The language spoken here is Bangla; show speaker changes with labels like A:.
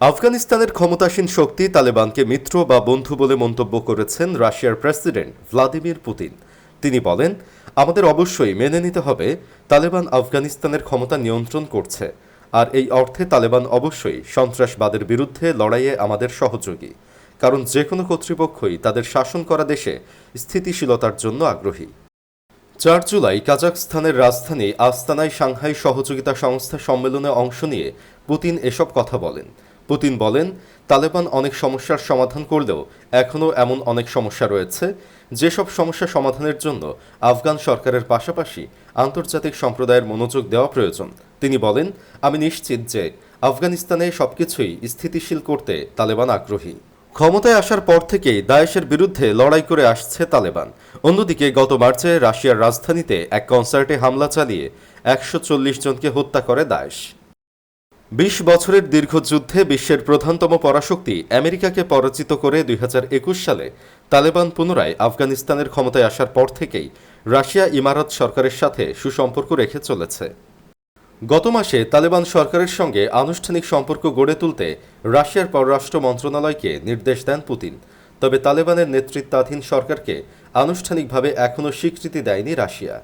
A: আফগানিস্তানের ক্ষমতাসীন শক্তি তালেবানকে মিত্র বা বন্ধু বলে মন্তব্য করেছেন রাশিয়ার প্রেসিডেন্ট ভ্লাদিমির পুতিন। তিনি বলেন, আমাদের অবশ্যই মেনে নিতে হবে তালেবান আফগানিস্তানের ক্ষমতা নিয়ন্ত্রণ করছে, আর এই অর্থে তালেবান অবশ্যই সন্ত্রাসবাদের বিরুদ্ধে লড়াইয়ে আমাদের সহযোগী, কারণ যে কোনো কর্তৃপক্ষই তাদের শাসন করা দেশে স্থিতিশীলতার জন্য আগ্রহী। চার জুলাই কাজাখস্তানের রাজধানী আস্তানায় সাংহাই সহযোগিতা সংস্থা সম্মেলনে অংশ নিয়ে পুতিন এসব কথা বলেন। পুতিন বলেন, তালেবান অনেক সমস্যার সমাধান করলেও এখনও এমন অনেক সমস্যা রয়েছে। যেসব সমস্যা সমাধানের জন্য আফগান সরকারের পাশাপাশি আন্তর্জাতিক সম্প্রদায়ের মনোযোগ দেওয়া প্রয়োজন। তিনি বলেন, আমি নিশ্চিত যে আফগানিস্তানে সবকিছুই স্থিতিশীল করতে তালেবান আগ্রহী। ক্ষমতায় আসার পর থেকেই দায়েশের বিরুদ্ধে লড়াই করে আসছে তালেবান। অন্যদিকে গত মার্চে রাশিয়ার রাজধানীতে এক কনসার্টে হামলা চালিয়ে একশো চল্লিশ জনকে হত্যা করে দায়েশ। বিশ বছরের দীর্ঘ যুদ্ধে বিশ্বের প্রধানতম পরাশক্তি আমেরিকাকে পরাজিত করে দুই হাজার একুশ সালে তালেবান পুনরায় আফগানিস্তানের ক্ষমতায় আসার পর থেকেই রাশিয়া ইমারত সরকারের সাথে সুসম্পর্ক রেখে চলেছে। গত মাসে তালেবান সরকারের সঙ্গে আনুষ্ঠানিক সম্পর্ক গড়ে তুলতে রাশিয়ার পররাষ্ট্র মন্ত্রণালয়কে নির্দেশ দেন পুতিন। তবে তালেবানের নেতৃত্বাধীন সরকারকে আনুষ্ঠানিকভাবে এখনও স্বীকৃতি দেয়নি রাশিয়া।